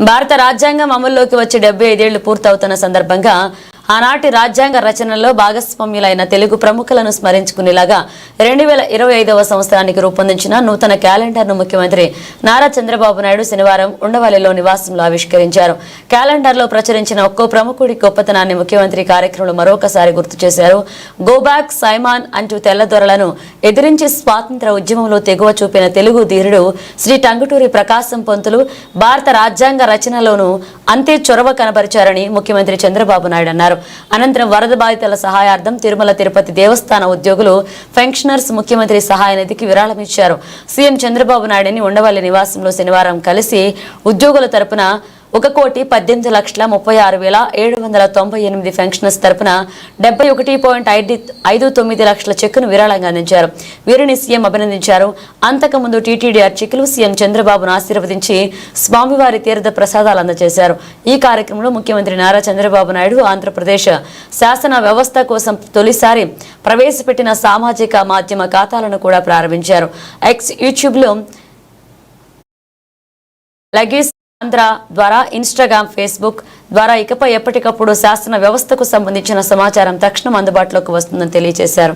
భారత రాజ్యాంగం అమల్లోకి వచ్చి డెబ్బై ఐదేళ్ళు పూర్తవుతున్న సందర్భంగా ఆనాటి రాజ్యాంగ రచనలో భాగస్వామ్యులైన తెలుగు ప్రముఖులను స్మరించుకునేలాగా రెండు వేల ఇరవై ఐదవ సంవత్సరానికి రూపొందించిన నూతన క్యాలెండర్ను ముఖ్యమంత్రి నారా చంద్రబాబు నాయుడు శనివారం ఉండవల్లిలో నివాసంలో ఆవిష్కరించారు. క్యాలెండర్లో ప్రచురించిన ఒక్కో ప్రముఖుడి గొప్పతనాన్ని ముఖ్యమంత్రి కార్యక్రమంలో మరొకసారి గుర్తు చేశారు. గోబ్యాక్ సైమాన్ అంటూ తెల్లదొరలను ఎదిరించి స్వాతంత్ర ఉద్యమంలో తెగువ చూపిన తెలుగు ధీరుడు శ్రీ టంగుటూరి ప్రకాశం పంతులు భారత రాజ్యాంగ రచనలోనూ అంతే చొరవ కనబరిచారని ముఖ్యమంత్రి చంద్రబాబు నాయుడు అన్నారు. అనంతరం వరద బాధితుల సహాయార్థం తిరుమల తిరుపతి దేవస్థాన ఉద్యోగులు పెన్షనర్స్ ముఖ్యమంత్రి సహాయ నిధికి విరాళం ఇచ్చారు. సీఎం చంద్రబాబు నాయుడిని ఉండవల్లి నివాసంలో శనివారం కలిసి ఉద్యోగుల తరపున ఒక కోటి పద్దెనిమిది లక్షల ముప్పై ఆరు వేల ఏడు వందల తొంభై ఎనిమిది పెన్షనర్స్ తరపున డెబ్బై ఒకటి పాయింట్ ఐదు ఐదు తొమ్మిది లక్షల చెక్కును విరాళంగా అందించారు. వీరిని సీఎం అభినందించారు. అంతకుముందు టీటీడీ అర్చకులు సీఎం చంద్రబాబును ఆశీర్వదించి స్వామివారి తీర్థ ప్రసాదాలు అందజేశారు. ఈ కార్యక్రమంలో ముఖ్యమంత్రి నారా చంద్రబాబు నాయుడు ఆంధ్రప్రదేశ్ శాసన వ్యవస్థ కోసం తొలిసారి ప్రవేశపెట్టిన సామాజిక మాధ్యమ ఖాతాలను కూడా ప్రారంభించారు. ఎక్స్ యూట్యూబ్లో లగేజ్ ఆంధ్ర ద్వారా ఇన్స్టాగ్రామ్ ఫేస్బుక్ ద్వారా ఇకపై ఎప్పటికప్పుడు శాసన వ్యవస్థకు సంబంధించిన సమాచారం తక్షణం అందుబాటులోకి వస్తుందని తెలియజేశారు.